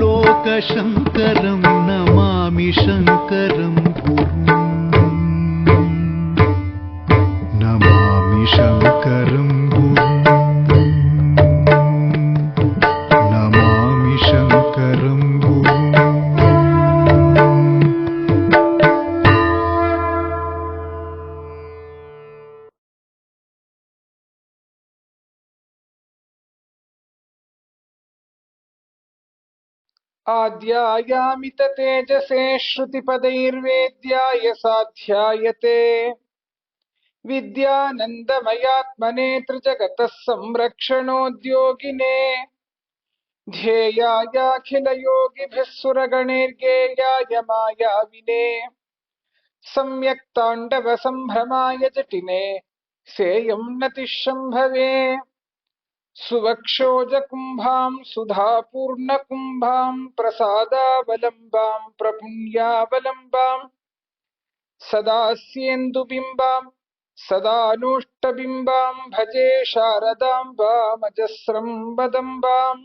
लोकशङ्करं नमामि शङ्करं गुरुम्। नमामि शङ्करं आद्यायामित तेजसे श्रुतिपदैर्वेद्याय साध्यायते। विद्यानन्दमयात्मने त्रिजगतः संरक्षणोद्योगिने ध्येयायाखिलयोगिभिः सुरगणैर्गेयाय मायाविने। सम्यक् ताण्डवसम्भ्रमाय जटिने। सेयं नतिः शम्भवे सुवक्षोजकुम्भां सुधापूर्णकुम्भां प्रसादावलम्बां प्रपुण्यावलम्बां सदास्येन्दुबिम्बां सदानोष्टबिम्बां भजे शारदाम्बामजस्रं वदम्बाम्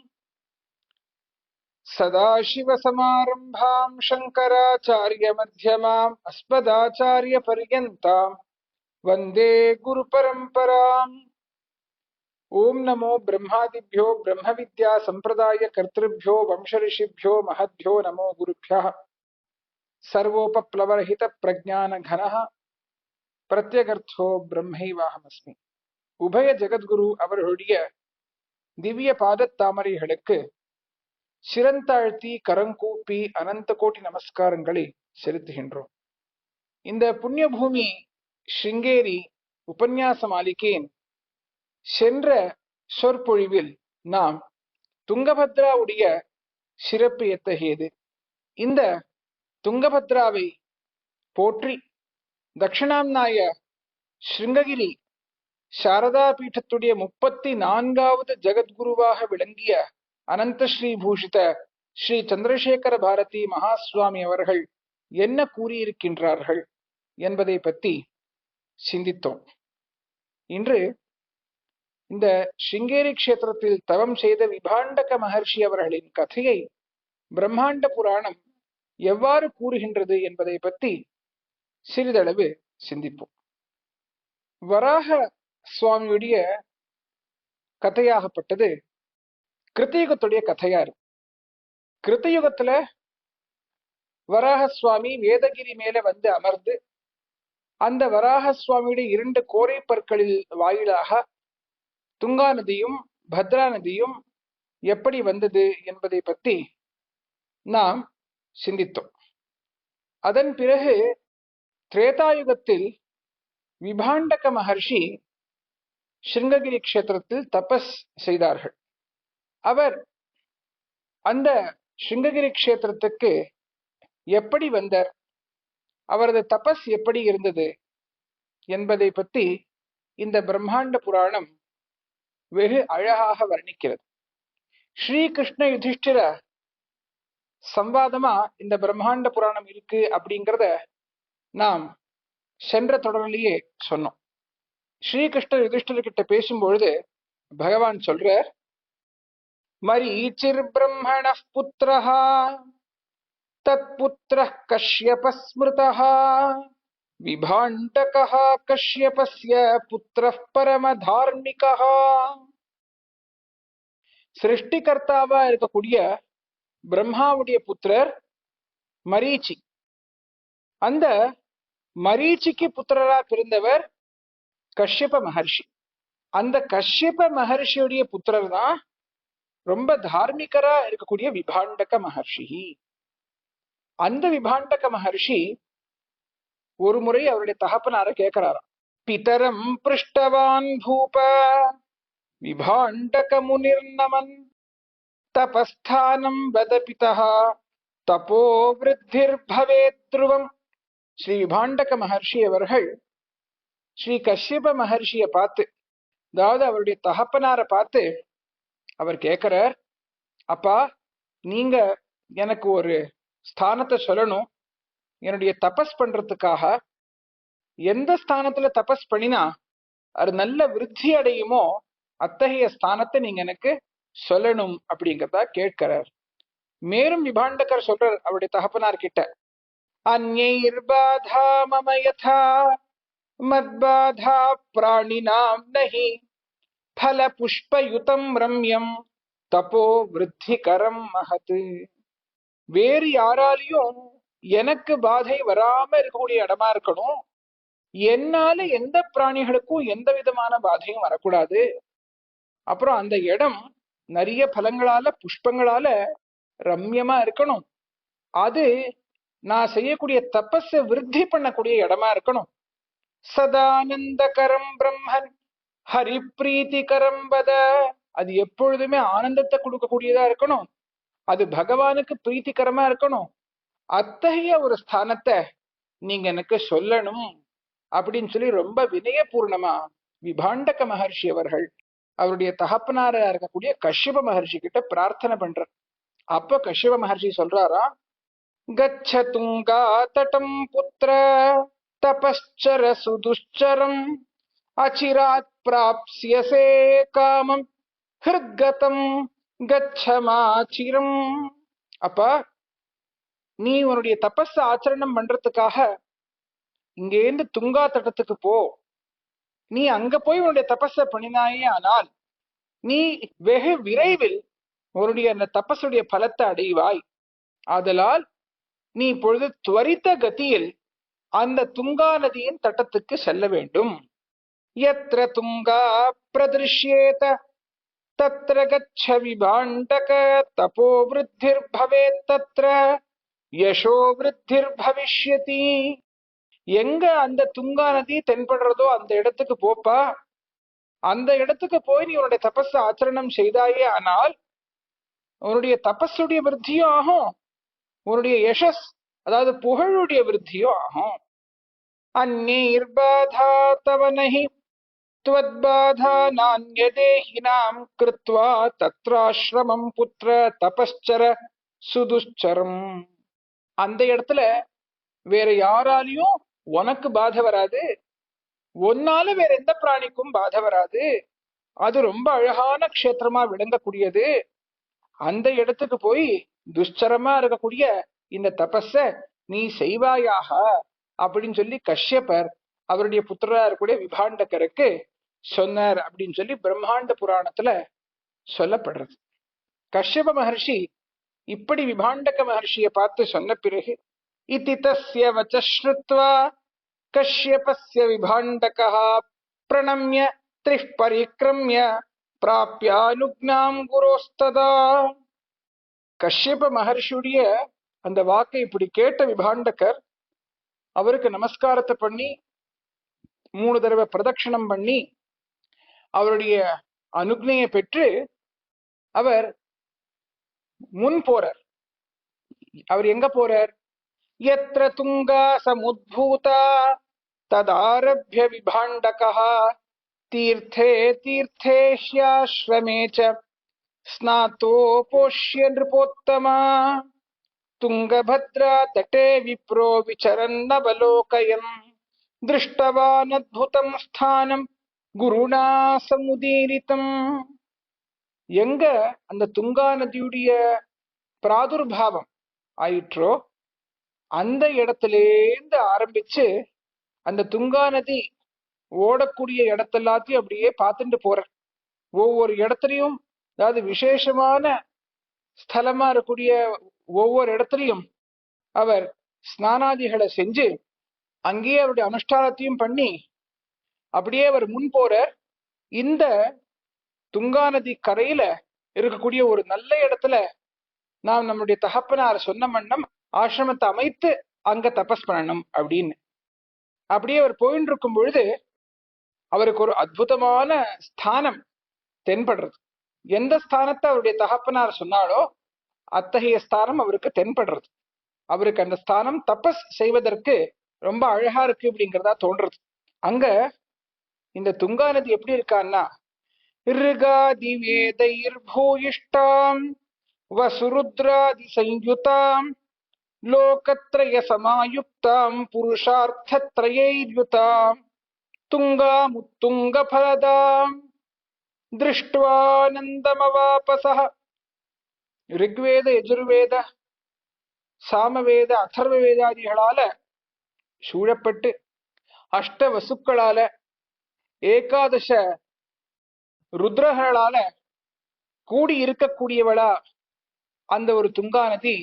सदाशिवसमारम्भां शङ्कराचार्यमध्यमाम् अस्मदाचार्यपर्यन्तां वंदे गुरुपरम्पराम्। ஓம் நமோ பிரம்மாதிபியோ பிரம்ம வித்யா சம்பிரதாய கர்த்திருபியோ வம்சரிஷிபியோ மகத்யோ நமோ குருபியா. சர்வோபப்ளவரஹித பிரஜானகன பிரத்யகர்த்தோ பிரம்மைவாகமஸ்மி உபய ஜெகத்குரு அவர்களுடைய திவ்ய பாதத்தாமரைகளுக்கு சிறந்தாழ்த்தி கரங்கூப்பி அனந்த கோட்டி நமஸ்காரங்களை செலுத்துகின்றோம். இந்த புண்ணிய ஸ்ருங்கேரி உபன்யாச மாளிகையின் சென்ற சொற்பொழிவில் நாம் துங்கபத்ராவுடைய சிறப்பு எத்தகையது? இந்த துங்கபத்ராவை போற்றி தட்சிணாம்நாய ஸ்ருங்ககிரி சாரதா பீட்டத்துடைய முப்பத்தி நான்காவது ஜெகத்குருவாக விளங்கிய அனந்த ஸ்ரீ பூஷித ஸ்ரீ சந்திரசேகர பாரதி மகாசுவாமி அவர்கள் என்ன கூறியிருக்கின்றார்கள் என்பதை பற்றி சிந்தித்தோம். இன்று இந்த சிங்கேரி கஷேத்திரத்தில் தவம் செய்த விபாண்டக மகர்ஷி அவர்களின் கதையை பிரம்மாண்ட புராணம் எவ்வாறு கூறுகின்றது என்பதை பற்றி சிறிதளவு சிந்திப்போம் வராக சுவாமியுடைய கதையாகப்பட்டது கிருத்தயுகத்துடைய கதையா இருக்கு கிருத்தயுகத்துல வராக சுவாமி வேதகிரி மேல வந்து அமர்ந்து அந்த வராக சுவாமியுடைய இரண்டு கோரை பற்களில் வாயிலாக துங்கா நதியும் பத்ரா நதியும் எப்படி வந்தது என்பதை பற்றி நாம் சிந்தித்தோம். அதன் பிறகு திரேதாயுகத்தில் விபாண்டக மகர்ஷி சிருங்ககிரி கஷேத்திரத்தில் தபஸ் செய்தார்கள். அவர் அந்த ஸ்ருங்ககிரி கஷேத்திரத்துக்கு எப்படி வந்தார்? அவரது தபஸ் எப்படி இருந்தது? என்பதை பற்றி இந்த பிரம்மாண்ட புராணம் வெகு அழகாக வர்ணிக்கிறது. ஸ்ரீகிருஷ்ண யுதிஷ்டிர சம்வாதமா இந்த பிரம்மாண்ட புராணம் இருக்கு அப்படிங்கிறத நாம் சென்ற தொடரிலேயே சொன்னோம். ஸ்ரீகிருஷ்ணர் யுதிஷ்டர்கிட்ட பேசும்பொழுது பகவான் சொல்றார் மரீச்சிர் பிரம்மண புத்திரஹா தத் புத்திர கஷ்யப ஸ்மிருதः விபாண்டகः கஷ்யபஸ்ய பரம பரமதார்மிகः சிருஷ்டிகர்த்தாவா இருக்கக்கூடிய பிரம்மாவுடைய புத்திரர் மரீச்சி. அந்த மரீச்சிக்கு புத்திரரா பிறந்தவர் கஷ்யப மகர்ஷி. அந்த கஷ்யப மகர்ஷியுடைய புத்திரர் தான் ரொம்ப தார்மிகரா இருக்கக்கூடிய விபாண்டக மகர்ஷி. அந்த விபாண்டக மகர்ஷி ஒரு முறை அவருடைய தகப்பனார கேட்கிறாராம் பிதரம் பிருஷ்டவான் பூப விபாண்டக முனிர்நமன் தபஸ்தானம் வத பிதா தபோ விருத்திர் பவேத்ருவம் ஸ்ரீ விபாண்டக மகர்ஷி அவர்கள் ஸ்ரீ கஷ்யப மகர்ஷிய பார்த்து அதாவது அவருடைய தகப்பனார பார்த்து அவர் கேட்கிறார் அப்பா நீங்க எனக்கு ஒரு ஸ்தானத்தை சொல்லணும் என்னுடைய தபஸ் பண்றதுக்காக எந்த ஸ்தானத்துல தபஸ் பண்ணினா அது நல்ல விருத்தி அடையுமோ அத்தகைய ஸ்தானத்தை நீங்க எனக்கு சொல்லணும் அப்படிங்கிறதா கேட்கிறார். மேலும் விபாண்டகர் சொல்றார் அவருடைய தகப்பனார் கிட்ட அந்நைர்பாதா மம யதா மத்பாதா பிராணினாம் நஹி பல புஷ்பயுதம் ரம்யம் தபோ விருத்திகரம் மகத். வேறு யாராலையும் எனக்கு பாதை வராம இருக்கக்கூடிய இடமா இருக்கணும். என்னால எந்த பிராணிகளுக்கும் எந்த விதமான பாதையும் வரக்கூடாது. அப்புறம் அந்த இடம் நிறைய பலங்களால புஷ்பங்களால ரம்யமா இருக்கணும். அது நான் செய்யக்கூடிய தபஸ விருத்தி பண்ணக்கூடிய இடமா இருக்கணும். சதானந்தகரம் பிரம்மன் ஹரிப்ரீத்திகரம் வத. அது எப்பொழுதுமே ஆனந்தத்தை கொடுக்கக்கூடியதா இருக்கணும். அது பகவானுக்கு பிரீத்திகரமா இருக்கணும். அத்தகைய ஒரு ஸ்தானத்தை நீங்க எனக்கு சொல்லணும் அப்படின்னு சொல்லி ரொம்ப வினயபூர்ணமா விபாண்டக மகர்ஷி அவர்கள் அவருடைய தகப்பனாரா இருக்கக்கூடிய கஷ்யப மகர்ஷி கிட்ட பிரார்த்தனை பண்றார். அப்ப கஷ்யப மகர்ஷி சொல்றாரா? கச்ச துங்கா தட்டம் புத்திர தபஸ்சர சுதுஷ்சரம் அச்சிராத் பிராப்சியசே காமம் ஹிருத்கதம் கச்சமாச்சிரம். அப்ப நீ உன்னுடைய தபஸ் ஆச்சரணம் பண்றதுக்காக இங்கேருந்து துங்கா தட்டத்துக்கு போ. நீ அங்க போய் உன்னுடைய தபஸ பண்ணினாயே ஆனால் நீ வெகு விரைவில் உன்னுடைய அந்த தபசுடைய பலத்தை அடைவாய். ஆதலால் நீ இப்பொழுது துவரித்த கதியில் அந்த துங்கா நதியின் தட்டத்துக்கு செல்ல வேண்டும். எத்திர துங்கா பிரதிருஷ்யேத தத்ர கச்ச விபாண்டக தபோ விருத்திர் பவேத் தத்ர யசோ விருத்திர் பவிஷ்யதி எங்க அந்த துங்கா நதி தென்படுறதோ அந்த இடத்துக்கு போப்பா. அந்த இடத்துக்கு போய் நீ உன்னுடைய தபஸ் ஆச்சரணம் செய்தாயே ஆனால் உன்னுடைய தபஸுடைய விருத்தியும் ஆகும். உன்னுடைய யசஸ் அதாவது புகழுடைய விருத்தியும் ஆகும். அந்நீர்பாதா தவனஹி துவத்பாதா நான்யதேஹினாம் கிருத்வா தத்ராசிரமம் புத்திர தபஸ்சர சுதுச்சரம். அந்த இடத்துல வேற யாராலையும் உனக்கு பாதை வராது. ஒன்னால வேற எந்த பிராணிக்கும் பாதை வராது. அது ரொம்ப அழகான க்ஷேத்திரமா விளங்கக்கூடியது. அந்த இடத்துக்கு போய் துஷ்சரமா இருக்கக்கூடிய இந்த தபஸ நீ செய்வாயாக அப்படின்னு சொல்லி கஷ்யப்பர் அவருடைய புத்திரா இருக்கக்கூடிய விபாண்டகருக்கு சொன்னார் அப்படின்னு சொல்லி பிரம்மாண்ட புராணத்துல சொல்லப்படுறது. கஷ்யப மகர்ஷி இப்படி விபாண்டக மகர்ஷியை பார்த்து சொன்ன பிறகு இதி தஸ்ய வச்ச ஸ்ருத்வா கஷ்யபஸ்ய விபாண்டகா பிரணம்ய திரிஃப் பரிக்ரம்ய பிராப்யானுக்னாம் குரோஸ்ததா. கஷ்யப மகர்ஷியுடைய அந்த வாக்கை இப்படி கேட்ட விபாண்டகர் அவருக்கு நமஸ்காரத்தை பண்ணி மூணு தடவை பிரதட்சிணம் பண்ணி அவருடைய அனுக்னையை பெற்று அவர் முன் போறார். அவர் எங்க போறார்? எத்திர துங்கா சமுத்பூதா ததாரபிய விபாண்டகா தீர்த்தே தீர்த்தேஷ்யாஸ்ரமே ச ஸ்நாத்தோபோஷ்ய நிருபோத்தமா துங்கபத்ரா தட்டே விப்ரோ விசரன்னவலோகயன் திருஷ்டவான் அத்புதம் ஸ்தானம் குருணா சமுதீரிதம். எங்க அந்த துங்கா நதியுடைய பிராதுர்பாவம் ஆயிற்றோ அந்த இடத்துலேருந்து ஆரம்பிச்சு அந்த துங்கா நதி ஓடக்கூடிய இடத்தெல்லாத்தையும் அப்படியே பார்த்துட்டு போறார் ஒவ்வொரு இடத்துலையும் அதாவது விசேஷமான ஸ்தலமா இருக்கக்கூடிய ஒவ்வொரு இடத்துலையும் அவர் ஸ்நானாதிகளை செஞ்சு அங்கேயே அவருடைய அனுஷ்டானத்தையும் பண்ணி அப்படியே அவர் முன் போற இந்த துங்கா நதி கரையில இருக்கக்கூடிய ஒரு நல்ல இடத்துல நாம் நம்முடைய தகப்பனார் சொன்ன மன்னம் ஆசிரமத்தை அமைத்து அங்க தபஸ் பண்ணணும் அப்படின்னு. அப்படியே அவர் போயின்னு இருக்கும் பொழுது அவருக்கு ஒரு அற்புதமான ஸ்தானம் தென்படுறது. எந்த ஸ்தானத்தை அவருடைய தகப்பனார் சொன்னாலோ அத்தகைய ஸ்தானம் அவருக்கு தென்படுறது. அவருக்கு அந்த ஸ்தானம் தபஸ் செய்வதற்கு ரொம்ப அழகா இருக்கு அப்படிங்கிறதா தோன்றது அங்க இந்த துங்கா நதி எப்படி இருக்கான்னா ऋगादिवेदैर्भूयिष्ठाम् वसुरुद्रादिसंयुताम् लोकत्रयसमायुक्ताम् पुरुषार्थत्रयैर्युताम् तुङ्गामुत्तुङ्गफलदाम्। दृष्ट्वानन्दमवापसः। ಋಗ್ವೇದ ಯಜುರ್ವೇದ சாமவேத அதர்வ வேதாதிகளால சூழப்பட்டு அஷ்ட வசுக்களால ஏகாதச ருத்ரகளால கூடி இருக்கக்கூடியவளா அந்த ஒரு துங்கா நதி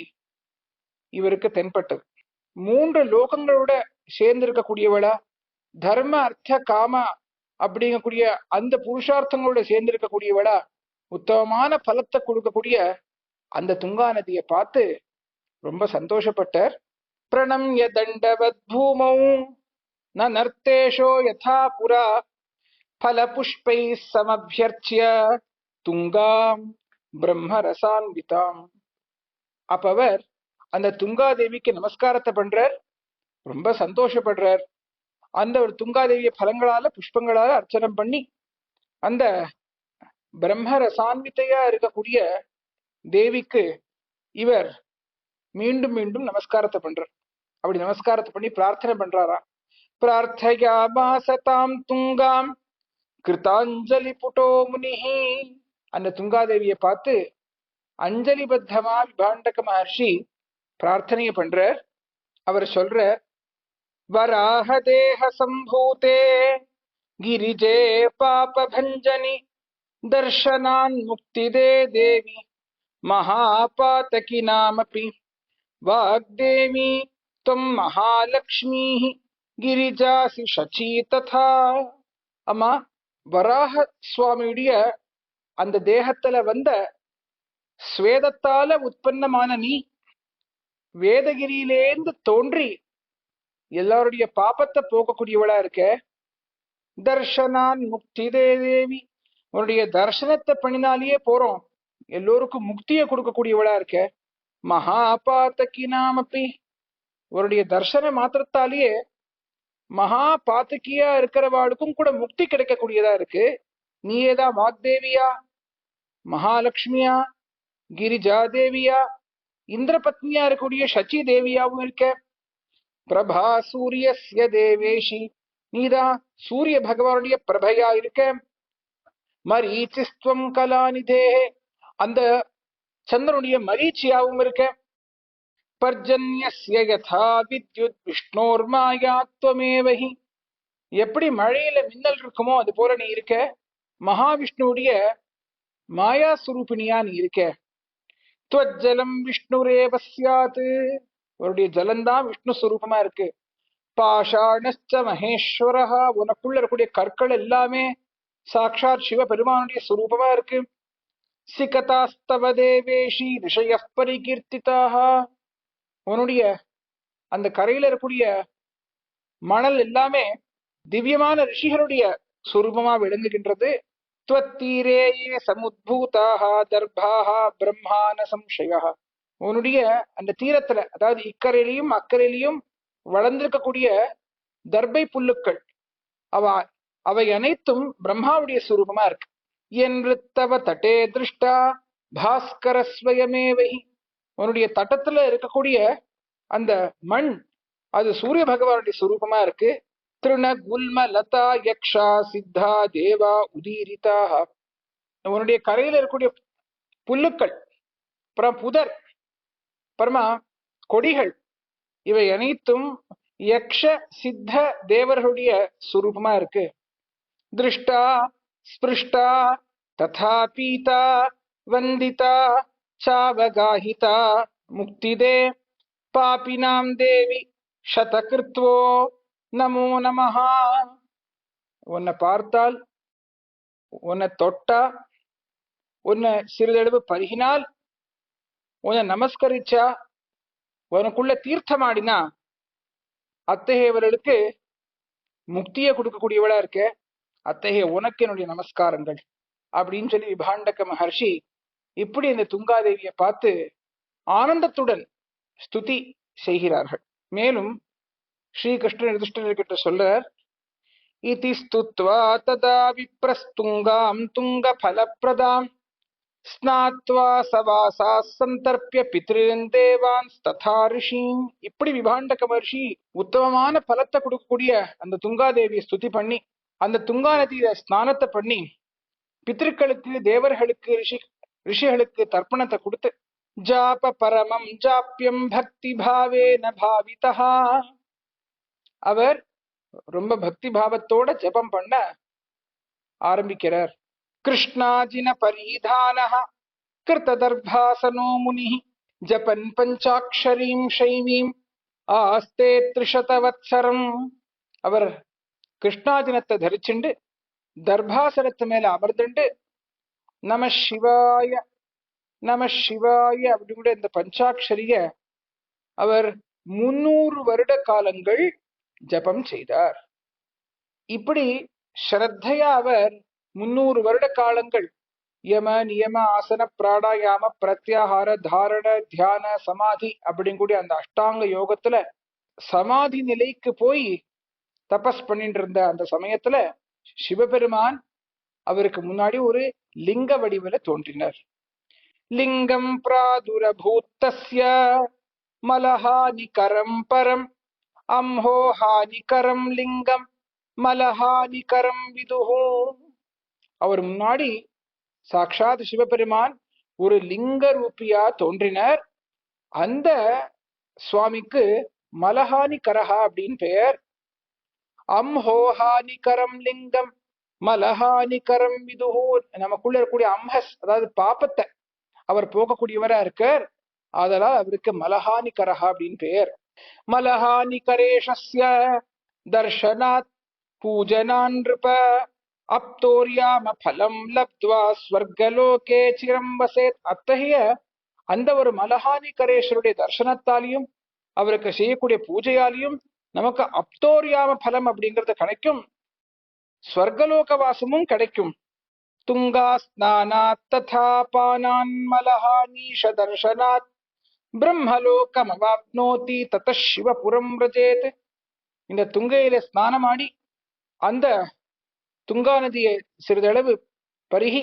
இவருக்கு தென்பட்டது. மூன்று லோகங்களோட சேர்ந்து இருக்கக்கூடியவளா தர்ம அர்த்த காம அப்படிங்கக்கூடிய அந்த புருஷார்த்தங்களோட சேர்ந்து இருக்கக்கூடியவளா உத்தமமான பலத்தை கொடுக்கக்கூடிய அந்த துங்கா நதியை பார்த்து ரொம்ப சந்தோஷப்பட்டார். பிரணம்ய தண்டவத் பூமௌ ந நர்த்தேஷோ யதா புரா பல புஷ்பை சமபியர்ச்சிய துங்காம் பிரம்மரசான்விதாம் அப்ப அவர் அந்த துங்காதேவிக்கு நமஸ்காரத்தை பண்றார். ரொம்ப சந்தோஷப்படுறார். அந்த ஒரு துங்காதேவிய பலங்களால புஷ்பங்களால அர்ச்சனம் பண்ணி அந்த பிரம்ம ரசான்வித்தையா இருக்கக்கூடிய தேவிக்கு இவர் மீண்டும் மீண்டும் நமஸ்காரத்தை பண்றார். அப்படி நமஸ்காரத்தை பண்ணி பிரார்த்தனை பண்றாராம். பிரார்த்தயாமாசதாம் துங்காம் கிருதாஞ்சலி புட்டோ முனிஹி அந்த துங்காதேவியை பார்த்து அஞ்சலி பத்தமா விபாண்டக மகர்ஷி பிரார்த்தனைய பண்றார். அவர் சொல்ற வராக தேக சம்பூதே கிரிஜே பாப பஞ்சனி தர்ஷனான் முக்திதே தேவி மகாபாதகி நாமபி வாக்தேவி துவம் மகாலக்ஷ்மீ கிரிஜாசி சச்சி ததா அம்மா வராக சுவாமியுடைய அந்த தேகத்துல வந்த ஸ்வேதத்தால உற்பத்தமான நீ வேதகிரியிலேந்து தோன்றி எல்லாருடைய பாபத்தை போக்கக்கூடியவளா இருக்க தர்ஷனான் முக்தி தேவி. உன்னுடைய தர்சனத்தை பண்ணினாலேயே போறோம். எல்லோருக்கும் முக்தியை கொடுக்கக்கூடியவளா இருக்க மகாபாத்தகி நாமப்பி உன்னுடைய தர்சன மாத்திரத்தாலேயே மகா பாத்தகியா இருக்கிறவாளுக்கும் கூட முக்தி கிடைக்கக்கூடியதா இருக்கு. நீயேதான் வாக்தேவியா? மகாலட்சுமியா கிரிஜா தேவியா இந்திர பத்னியா இருக்கக்கூடிய சச்சி தேவியாவும் இருக்க. பிரபா சூரியஸ்ய தேவேஷி. நீதான் சூரிய பகவானுடைய பிரபையா இருக்க. மரீச்சிஸ்துவம் கலாநிதே அந்த சந்திரனுடைய மரீச்சியாவும் இருக்க. பர்ஜன்யஸ்ய யதா வித்யுத் விஷ்ணோர்மாயாத்வமேவஹி எப்படி மழையில மின்னல் இருக்குமோ அது போல நீ இருக்க. மகாவிஷ்ணுவுடைய மாயா சுரூபிணியா நீ இருக்க. துவஜலம் விஷ்ணுரேவ சியாத் அவருடைய ஜலம்தான் விஷ்ணு சுரூபமா இருக்கு. பாஷாணச்ச மகேஸ்வரஹா. உனக்குள்ள இருக்கக்கூடிய கற்கள் எல்லாமே சாக்ஷாத் சிவ பெருமானுடைய சுரூபமா இருக்கு. சிகதாஸ்தவ தேவேஷி ரிஷய பரிகீர்த்திதாக உன்னுடைய அந்த கரையில இருக்கக்கூடிய மணல் எல்லாமே திவ்யமான ரிஷிகளுடைய சுரூபமா விளங்குகின்றது. துவத்தீரேயே சமுத்பூதாக தர்பாக பிரம்மான சம்சயா. உன்னுடைய அந்த தீரத்துல அதாவது இக்கரையிலையும் அக்கறையிலையும் வளர்ந்திருக்கக்கூடிய தர்பை புல்லுக்கள் அவ அவை அனைத்தும் பிரம்மாவுடைய சுரூபமா இருக்கு. என்று தவ தட்டே திருஷ்டா பாஸ்கர ஸ்வயமேவை உன்னுடைய தட்டத்துல இருக்கக்கூடிய அந்த மண் அது சூரிய பகவானுடைய சுரூபமா இருக்கு. திருண குல்ம லதா யக்ஷா சித்தா தேவா உதீரிதா உன்னுடைய கரையில இருக்கக்கூடிய புல்லுக்கள் அப்புறம் புதர் அப்புறமா கொடிகள் இவை அனைத்தும் யக்ஷ சித்த தேவர்களுடைய சுரூபமா இருக்கு. திருஷ்டா ஸ்பிருஷ்டா ததா பீதா வந்திதா चावगाहिता முக்திதே पापिनां தேவி शतकृत्वो நமோ நமஹா உன்னை பார்த்தால் உன்னை தொட்டா உன்னை சிறிதளவு பருகினால் உன்னை நமஸ்கரிச்சா உனக்குள்ள தீர்த்தமாடினா அத்தகையவர்களுக்கு முக்தியை கொடுக்கக்கூடியவளா இருக்க அத்தகைய உனக்கு என்னுடைய நமஸ்காரங்கள் அப்படின்னு சொல்லி விபாண்டக மகர்ஷி இப்படி இந்த துங்காதேவியை பார்த்து ஆனந்தத்துடன் ஸ்துதி செய்கிறார்கள். மேலும் ஸ்ரீகிருஷ்ணன் யுதிஷ்டர்கிட்ட சொல்றார் இதி ஸ்துத்வா ததா விப்ரஸ்துங்காம் துங்க பலப்பிரதாம் ஸ்நாத்வா சவாசா சந்தர்ப்பிய பித்ருன் தேவான் ததா ரிஷி இப்படி விபாண்டக மகர்ஷி உத்தமமான பலத்தை கொடுக்கக்கூடிய அந்த துங்காதேவியை ஸ்துதி பண்ணி அந்த துங்கா நதியில ஸ்நானத்தை பண்ணி பித்திருக்களுக்கு தேவர்களுக்கு ரிஷி ரிஷிகளுக்கு தர்ப்பணத்தை கொடுத்து ஜாப பரமம் ஜாப்பியம் பக்தி பாவேன பாவிதா. அவர் ரொம்ப பக்தி பாவத்தோட ஜபம் பண்ண ஆரம்பிக்கிறார். கிருஷ்ணாஜின பரிதான கிருத்ததர்பாசனோ முனி ஜபன் பஞ்சாட்சரீம் ஷைவீம் ஆஸ்தே திரிஷதவத்சரம். அவர் கிருஷ்ணாஜினத்தை தரிச்சுண்டு தர்பாசனத்து மேல அமர்ந்துண்டு நம சிவாய நம சிவாய அப்படிங்கிற இந்த பஞ்சாட்சரிய அவர் முன்னூறு வருட காலங்கள் ஜபம் செய்தார். இப்படி ஸ்ரத்தையா அவர் முன்னூறு வருட காலங்கள் யம நியம ஆசன பிராணாயாம பிரத்யாகார தாரண தியான சமாதி அப்படிங்கூடிய அந்த அஷ்டாங்க யோகத்துல சமாதி நிலைக்கு போய் தபஸ் பண்ணிட்டு இருந்த அந்த சமயத்துல சிவபெருமான் அவருக்கு முன்னாடி ஒரு லிங்க வடிவில தோன்றினர். லிங்கம் பிராதுரபூத்தஸ்ய மலஹானிகரம் பரம் அம்ஹோஹானிகரம் லிங்கம் மலஹானிகரம் விதுஹோ. அவர் முன்னாடி சாக்ஷாத் சிவபெருமான் ஒரு லிங்க ரூபியா தோன்றினர். அந்த சுவாமிக்கு மலஹானிகரஹா அப்படின்னு பெயர். அம்ஹோஹானிகரம் லிங்கம் மலஹானிகரம் விதுஹோ நமக்குள்ள இருக்கக்கூடிய அம்ஹஸ் அதாவது பாப்பத்தை அவர் போகக்கூடியவரா இருக்கார். அதனால் அவருக்கு மலஹானிகரஹா அப்படின்னு பெயர். மலஹானிகரேஷஸ்ய தர்ஷனாத் பூஜனான் நிருப அப்தோரியாம பலம் லப்துவா ஸ்வர்கலோகே சிரம் வசேத் அத்தகைய அந்த ஒரு மலஹானிகரேஷருடைய தர்சனத்தாலையும் அவருக்கு செய்யக்கூடிய பூஜையாலையும் நமக்கு அப்தோரியாம பலம் அப்படிங்கிறது கிடைக்கும் ஸ்வர்கலோக வாசமும் கிடைக்கும். துங்கா ஸ்நானாத் ததா பானான் தர்ஷனாத் பிரம்மலோகமவாப்னோதி தத சிவபுரம் ரஜேத். இந்த துங்கையில ஸ்நானமாடி அந்த துங்கா நதியை சிறிதளவு பருகி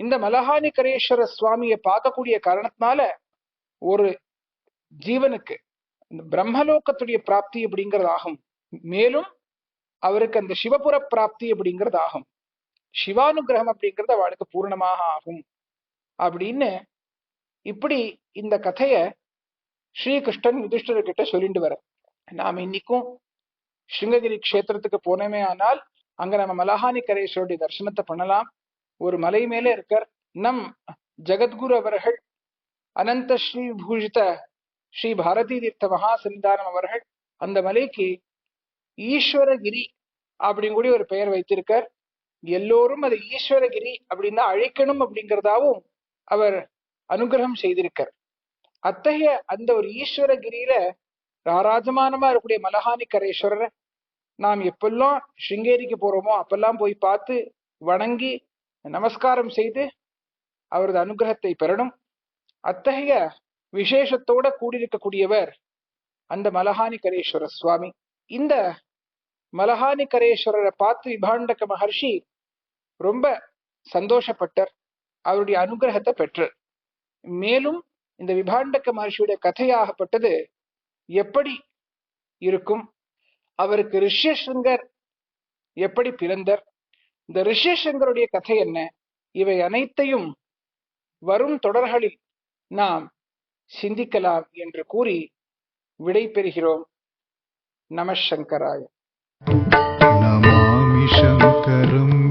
இந்த மலஹானிகரேஸ்வர சுவாமியை பார்க்கக்கூடிய காரணத்தினால ஒரு ஜீவனுக்கு இந்த பிரம்மலோகத்துடைய பிராப்தி அப்படிங்கிறது ஆகும் மேலும் அவருக்கு அந்த சிவபுர பிராப்தி அப்படிங்கிறது ஆகும். சிவானுகிரகம் அப்படிங்கிறது அவளுக்கு பூர்ணமாக ஆகும். அப்படின்னு இப்படி இந்த கதைய ஸ்ரீகிருஷ்ணன் யுதிஷ்டர்கிட்ட சொல்லிட்டு வர நாம் இன்னைக்கும் ஸ்ருங்ககிரி க்ஷேத்திரத்துக்கு போனோமே ஆனால் அங்க நம்ம மலஹானிகரேஸ்வருடைய தரிசனத்தை பண்ணலாம். ஒரு மலை மேலே இருக்கார் நம் ஜெகத்குரு அவர்கள் அனந்த ஸ்ரீ பூஷித ஸ்ரீ பாரதி தீர்த்த மகா சன்னிதானம் அவர்கள் அந்த மலைக்கு ஈஸ்வரகிரி அப்படிங்கூடி ஒரு பெயர் வைத்திருக்கார். எல்லோரும் அதை ஈஸ்வரகிரி அப்படின்னு அழைக்கணும் அப்படிங்கிறதாவும் அவர் அனுகிரகம் செய்திருக்கார். அத்தகைய அந்த ஒரு ஈஸ்வரகிரியில ராராஜமானமா இருக்கக்கூடிய மலஹானிக்கரேஸ்வரர் நாம் எப்பெல்லாம் ஸ்ருங்கேரிக்கு போறோமோ அப்பெல்லாம் போய் பார்த்து வணங்கி நமஸ்காரம் செய்து அவரது அனுகிரகத்தை பெறணும். அத்தகைய விசேஷத்தோட கூடியிருக்கக்கூடியவர் அந்த மலஹானிகரேஸ்வர சுவாமி. இந்த மலஹானிக்கரேஸ்வரரை பார்த்து விபாண்டக மகர்ஷி ரொம்ப சந்தோஷப்பட்டர். அவருடைய அனுகிரகத்தை பெற்றார். மேலும் இந்த விபாண்டக மகர்ஷியுடைய கதையாகப்பட்டது எப்படி இருக்கும்? அவருக்கு ரிஷ்யசங்கர் எப்படி பிறந்தர்? இந்த ரிஷ்யசங்கருடைய கதை என்ன? இவை அனைத்தையும் வரும் தொடர்களில் நாம் சிந்திக்கலாம் என்று கூறி விடை பெறுகிறோம் நம शङ्करम्